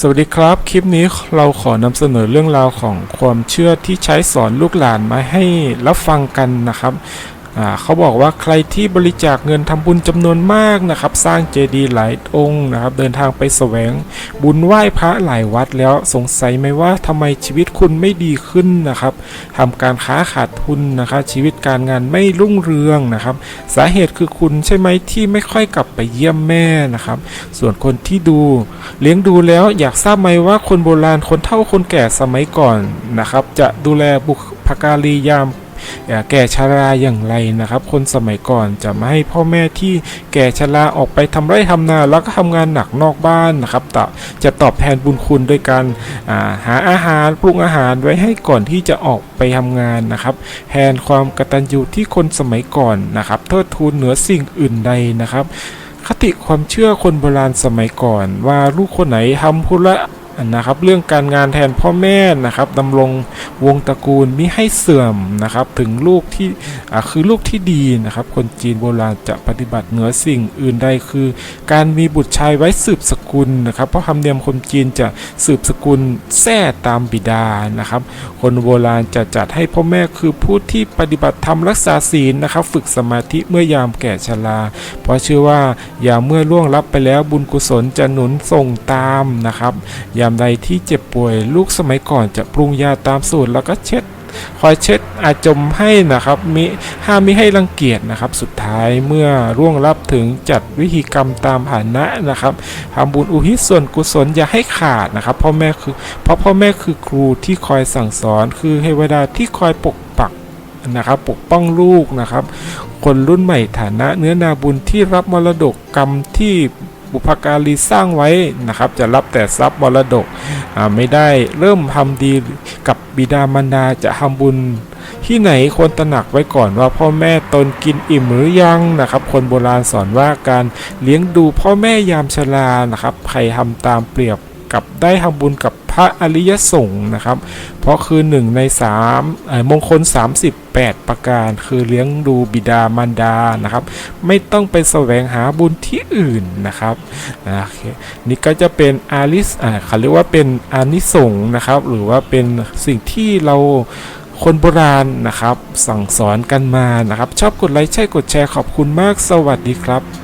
สวัสดีครับ คลิปนี้เราขอนำเสนอเรื่องราวของความเชื่อที่ใช้สอนลูกหลานมาให้รับฟังกันนะครับ เขาบอกว่าใครที่บริจาคเงินทำบุญจำนวนมากนะครับ สร้างเจดีย์หลายองค์นะครับ เดินทางไปแสวงบุญไหว้พระหลายวัดแล้วสงสัยไหมว่าทำไมชีวิตคุณไม่ดีขึ้นนะครับทำการค้าขาดทุนนะครับ ชีวิตการงานไม่รุ่งเรืองนะครับ สาเหตุคือคุณใช่ไหมที่ไม่ค่อยกลับไปเยี่ยมแม่นะครับ ส่วนคนที่ดู เลี้ยงดูแล้วอยากทราบไหมว่าคนโบราณคนเฒ่าคนแก่สมัยก่อนนะครับ จะดูแลบุพการียาม แก่ชราอย่างไรนะครับ คนสมัยก่อนจะไม่ให้พ่อแม่ที่แก่ชราออกไปทำไร่ทำนาแล้วก็ทำงานหนักนอกบ้านนะครับแต่จะตอบแทนบุญคุณโดยการาหาอาหารปรุงอาหารไว้ให้ก่อนที่จะออกไปทำงานนะครับแทนความกตัญญูที่คนสมัยก่อนนะครับเทิดทูนเหนือสิ่งอื่นใดนะครับ คติความเชื่อคนโบราณสมัยก่อน ว่าลูกคนไหนทำธุระ นะครับเรื่องการงานแทนพ่อแม่นะครับดำรงวงตระกูลมิให้เสื่อมนะครับถึงลูกที่คือลูกที่ดีนะครับคนจีนโบราณจะปฏิบัติเหนือสิ่งอื่นใดคือ การมีบุตรชายไว้สืบสกุลนะครับเพราะธรรมเนียมคนจีนจะสืบสกุลแท้ตามบิดานะครับ คนโบราณจะจัดให้พ่อแม่คือผู้ที่ปฏิบัติธรรมรักษาศีลนะครับฝึกสมาธิเมื่อยามแก่ชราเพราะเชื่อว่ายามเมื่อล่วงลับไปแล้วบุญกุศลจะหนุนส่งตามนะครับยามใดที่เจ็บป่วย ลูกสมัยก่อนจะปรุงยาตามสูตรแล้วก็เช็ดคอยเช็ดอาจมให้นะครับมิห้ามไม่ให้รังเกียจนะครับ สุดท้ายเมื่อร่วงรับถึงจัดวิธีกรรมตามฐานะนะครับทำบุญอุทิศส่วนกุศลอย่าให้ขาดนะครับพ่อแม่คือเพราะพ่อแม่คือครูที่คอยสั่งสอนคือเทวดาที่คอยปกปักนะครับ ปกป้องลูกนะครับ คนรุ่นใหม่ฐานะเนื้อนาบุญที่รับมรดกกรรมที่ บุพการีสร้างไว้นะครับ จะรับแต่ทรัพย์มรดกไม่ได้เริ่มทำดีกับบิดามารดาจะทำบุญที่ไหนควรตระหนักไว้ก่อนว่าพ่อแม่ตนกินอิ่มหรือยังนะครับ คนโบราณสอนว่าการเลี้ยงดูพ่อแม่ยามชรานะครับ ใครทำตามเปรียบ กับได้ทำบุญกับพระอริยสงฆ์นะครับ เพราะคือหนึ่งในสามมงคล 38 ประการ คือเลี้ยงดูบิดามารดานะครับ ไม่ต้องไปแสวงหาบุญที่อื่นนะครับโอเคนี่ก็จะเป็นอาริสอ่าเขาเรียกว่าเป็นอานิสงส์นะครับ หรือว่าเป็นสิ่งที่เราคนโบราณนะครับ สั่งสอนกันมานะครับ ชอบกดไลค์ใช่กดแชร์ขอบคุณมากสวัสดีครับ